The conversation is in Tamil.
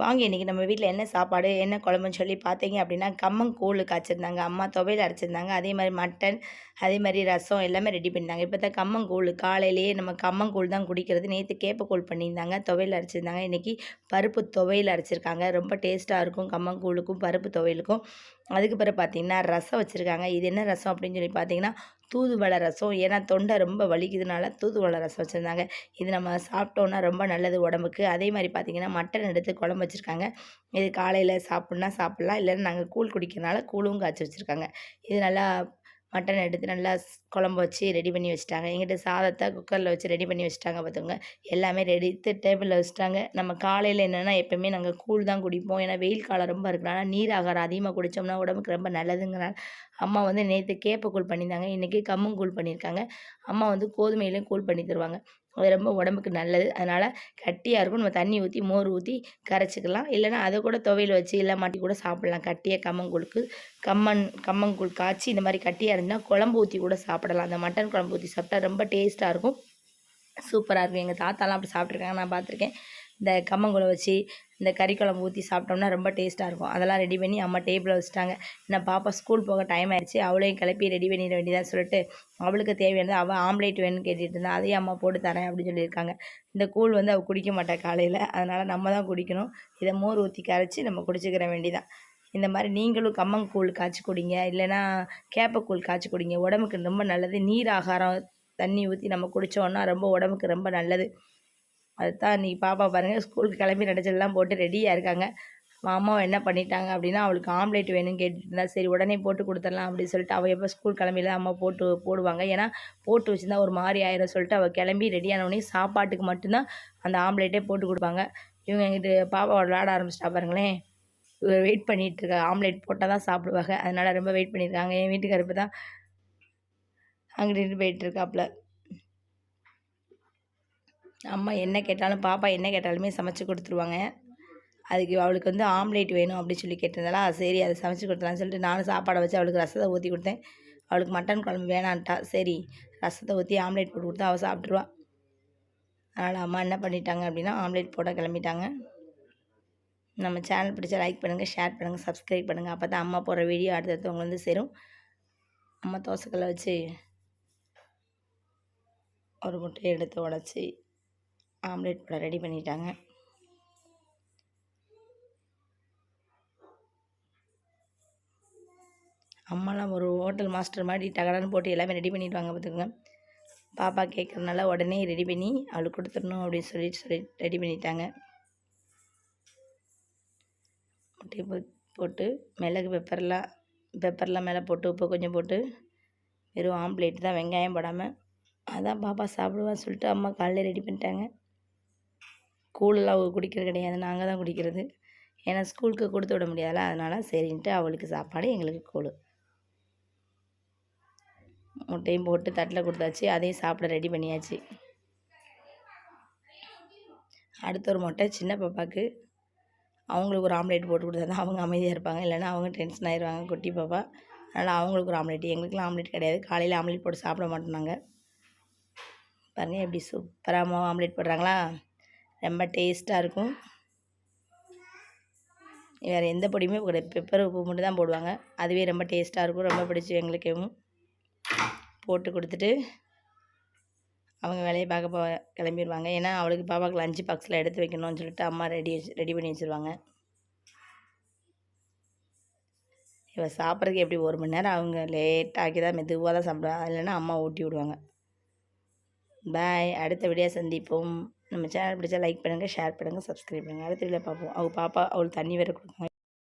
வாங்க இன்றைக்கி நம்ம வீட்டில் என்ன சாப்பாடு என்ன குழம்புன்னு சொல்லி பார்த்தீங்க அப்படின்னா கம்மங்கூழ் காய்ச்சிருந்தாங்க. அம்மா துவையல் அரைச்சிருந்தாங்க. அதே மாதிரி மட்டன் அதே மாதிரி ரசம் எல்லாமே ரெடி பண்ணியிருந்தாங்க இப்போ தான் கம்மங்கூழ் காலையிலேயே நம்ம கம்மங்கூழ் தான் குடிக்கிறது. நேற்று கேப்பக்கூழ் பண்ணியிருந்தாங்க துவையல் அரைச்சிருந்தாங்க. இன்றைக்கி பருப்பு துவையல் அரைச்சிருக்காங்க. ரொம்ப டேஸ்ட்டாக இருக்கும் கம்மங்கூழுக்கும் பருப்பு துவையலுக்கும். அதுக்கு பிறகு பார்த்தீங்கன்னா ரசம் வச்சுருக்காங்க. இது என்ன ரசம் அப்படின்னு சொல்லி பார்த்தீங்கன்னா தூதுவளை ரசம். ஏன்னா தொண்டை ரொம்ப வலிக்குதுனால தூதுவளை ரசம் வச்சுருந்தாங்க. இது நம்ம சாப்பிட்டோன்னா ரொம்ப நல்லது உடம்புக்கு. அதே மாதிரி பார்த்திங்கன்னா மட்டன் எடுத்து குழம்பு வச்சுருக்காங்க. இது காலையில் சாப்பிட்னா சாப்பிட்லாம். இல்லைன்னா நாங்கள் கூழ் குடிக்கிறனால கூழும் காய்ச்சி வச்சுருக்காங்க. இது நல்லா மட்டன் எடுத்து நல்லா குழம்பு வச்சு ரெடி பண்ணி வச்சுட்டாங்க. எங்கிட்ட சாதத்தை குக்கரில் வச்சு ரெடி பண்ணி வச்சுட்டாங்க பார்த்துங்க எல்லாமே ரெடி டேபிளில் வச்சுட்டாங்க. நம்ம காலையில் என்னென்னா எப்போயுமே நாங்கள் கூழ் தான் குடிப்போம். ஏன்னா வெயில் காலம் ரொம்ப இருக்கிறனால நீர் ஆகாரம் அதிகமாக குடித்தோம்னா உடம்புக்கு ரொம்ப நல்லதுங்கிறனால அம்மா வந்து நேற்று கேப்பை கூழ் பண்ணியிருந்தாங்க. இன்றைக்கி கம்மங்கூழ் பண்ணியிருக்காங்க. அம்மா வந்து கோதுமையிலையும் கூழ் பண்ணி தருவாங்க. அது ரொம்ப உடம்புக்கு நல்லது. அதனால் கட்டியாக இருக்கும். நம்ம தண்ணி ஊற்றி மோர் ஊற்றி கரைச்சிக்கலாம். இல்லைனா அதை கூட துவையல் வச்சு இல்லை மாட்டி கூட சாப்பிட்லாம். கட்டியாக கம்மங்கூழுக்கு கம்மன் கம்மங்கூழ் காய்ச்சி இந்த மாதிரி கட்டியாக இருந்தால் குழம்பு ஊற்றி கூட சாப்பிடலாம். அந்த மட்டன் குழம்பு ஊற்றி சாப்பிட்டா ரொம்ப டேஸ்ட்டாக இருக்கும். சூப்பராக இருக்கும் எங்கள் தாத்தாலாம் அப்படி சாப்பிட்ருக்காங்க நான் பார்த்துருக்கேன். இந்த கம்மங்குழை வச்சு இந்த கறி குழம்பு ஊற்றி சாப்பிட்டோம்னா ரொம்ப டேஸ்ட்டாக இருக்கும். அதெல்லாம் ரெடி பண்ணி அம்மா டேபிளில் வச்சுட்டாங்க. நான் பாப்பா ஸ்கூல் போக டைம் ஆயிடுச்சு. அவளையும் கிளப்பி ரெடி பண்ணிட வேண்டியதாக சொல்லிட்டு அவளுக்கு தேவையானது அவள் ஆம்லேட் வேணும்னு கேட்டுட்டு இருந்தா. அதையும் அம்மா போட்டு தரேன் அப்படின்னு சொல்லியிருக்காங்க. இந்த கூழ் வந்து அவள் குடிக்க மாட்டாள் காலையில். அதனால் நம்ம தான் குடிக்கணும். இதை மோர் ஊற்றி கரைச்சி நம்ம குடிச்சிக்கிற வேண்டிதான் இந்த மாதிரி நீங்களும் கம்மங்கூழ் காய்ச்சி குடிங்க. இல்லைன்னா கேப்பக்கூழ் காய்ச்சி குடிங்க. உடம்புக்கு ரொம்ப நல்லது. நீர் ஆகாரம் தண்ணி ஊற்றி நம்ம குடித்தோன்னா ரொம்ப உடம்புக்கு ரொம்ப நல்லது. அதுதான் நீ பாப்பா பாருங்கள் ஸ்கூலுக்கு கிளம்பி நடிச்சதெல்லாம் போட்டு ரெடியாக இருக்காங்க. மாமாவை என்ன பண்ணிட்டாங்க அப்படின்னா அவளுக்கு ஆம்லேட் வேணும்னு கேட்டுட்டு இருந்தா சரி உடனே போட்டு கொடுத்துடலாம் அப்படின்னு சொல்லிட்டு அவள் எப்போ ஸ்கூல் கிளம்பியில் அம்மா போட்டு போடுவாங்க. ஏன்னா போட்டு வச்சுருந்தா ஒரு மாதிரி ஆயிரும் சொல்லிட்டு அவள் கிளம்பி ரெடியானவொடனே சாப்பாட்டுக்கு மட்டும்தான் அந்த ஆம்லேட்டே போட்டு கொடுப்பாங்க. இவங்க எங்கிட்ட பாப்பா விளாட ஆரம்பிச்சிட்டா பாருங்களேன். வெயிட் பண்ணிகிட்டு இருக்கா ஆம்லேட் போட்டால் தான் சாப்பிடுவாங்க. அதனால் ரொம்ப வெயிட் பண்ணியிருக்காங்க என் வீட்டுக்காரர் இப்போ தான் அங்கிட்டு போயிட்டுருக்காப்புல. அம்மா என்ன கேட்டாலும் பாப்பா என்ன கேட்டாலுமே சமைச்சு கொடுத்துருவாங்க. அதுக்கு அவளுக்கு வந்து ஆம்லேட் வேணும் அப்படின்னு சொல்லி கேட்டிருந்தாலா சரி அதை சமைச்சு கொடுத்துலான்னு சொல்லிட்டு நானும் சாப்பாடை வச்சு அவளுக்கு ரசத்தை ஊற்றி கொடுத்தேன். அவளுக்கு மட்டன் குழம்பு வேணான்ட்டா. சரி ரசத்தை ஊற்றி ஆம்லேட் போட்டு கொடுத்தா அவள் சாப்பிட்ருவா அதனால் அம்மா என்ன பண்ணிட்டாங்க அப்படின்னா ஆம்லேட் போட கிளம்பிட்டாங்க. நம்ம சேனல் பிடிச்சா லைக் பண்ணுங்கள் ஷேர் பண்ணுங்கள் சப்ஸ்கிரைப் பண்ணுங்கள் அப்போ தான் அம்மா போடுற வீடியோ அடுத்தடுத்து வந்து சேரும். அம்மா தோசைக்கல்லை வச்சு ஒரு முட்டையை எடுத்து உடச்சி ஆம்லேட் போட ரெடி பண்ணிட்டாங்க. அம்மாலாம் ஒரு ஹோட்டல் மாஸ்டர் மாதிரி டகடான்னு போட்டு எல்லாமே ரெடி பண்ணிவிடுவாங்க பார்த்துக்கோங்க. பாப்பா கேட்குறதுனால உடனே ரெடி பண்ணி அவளுக்கு கொடுத்துடணும் அப்படின்னு சொல்லிட்டு சொல்லி ரெடி பண்ணிட்டாங்க. முட்டையை போ போட்டு மிளகு பெப்பர்லாம் பெப்பர்லாம் மேலே போட்டு உப்பு கொஞ்சம் போட்டு வெறும் ஆம்லேட் தான் வெங்காயம் போடாமல் அதான் பாப்பா சாப்பிடுவான்னு சொல்லிட்டு அம்மா காலையில் ரெடி பண்ணிட்டாங்க. கூழெல்லாம் அவள் குடிக்கிறது கிடையாது. நாங்கள் தான் குடிக்கிறது. ஏன்னா ஸ்கூலுக்கு கொடுத்து விட முடியாதுல்ல. அதனால் சரின்ட்டு அவளுக்கு சாப்பாடு எங்களுக்கு கூழ் முட்டையும் போட்டு தட்டில் கொடுத்தாச்சு. அதையும் சாப்பிட ரெடி பண்ணியாச்சு. அடுத்த ஒரு முட்டை சின்ன பாப்பாவுக்கு அவங்களுக்கு ஒரு ஆம்லேட் போட்டு கொடுத்தா தான் அவங்க அமைதியாக இருப்பாங்க. இல்லைன்னா அவங்க டென்ஷன் ஆயிடுவாங்க குட்டி பாப்பா. அதனால் அவங்களுக்கு ஒரு ஆம்லேட் எங்களுக்குலாம் ஆம்லேட் கிடையாது. காலையில் ஆம்லேட் போட்டு சாப்பிட மாட்டோம் நாங்கள் பாருங்கள் எப்படி சூப்பராக ஆம்லேட் போடுறாங்களா? ரொம்ப டேஸ்ட்டாக இருக்கும். வேறு எந்த பொடியுமே கூட பெப்பர் உப்பு மட்டும் தான் போடுவாங்க. அதுவே ரொம்ப டேஸ்ட்டாக இருக்கும். ரொம்ப பிடிச்சி எங்களுக்கும் போட்டு கொடுத்துட்டு அவங்க வேலையை பார்க்க போ கிளம்பிடுவாங்க ஏன்னா அவளுக்கு பாப்பாவுக்கு லஞ்சு பாக்ஸில் எடுத்து வைக்கணும்னு சொல்லிட்டு அம்மா ரெடி ரெடி பண்ணி வச்சுருவாங்க. இவள் சாப்பிட்றதுக்கு எப்படி ஒரு மணி நேரம் அவங்க லேட்டாக்கி தான் மெதுவாக தான் சாப்பிடுவாங்க இல்லைன்னா அம்மா ஊட்டி விடுவாங்க. பாய் அடுத்த வீடியோ சந்திப்போம். நம்ம சேனல் பிடிச்சா லைக் பண்ணுங்கள் ஷேர் பண்ணுங்கள் சப்ஸ்கிரைப் பண்ணுங்கள் அடுத்த வீடியோ பார்ப்போம். அவங்க பாப்பா அவளுக்கு தண்ணி வேறு கொடுப்பாங்க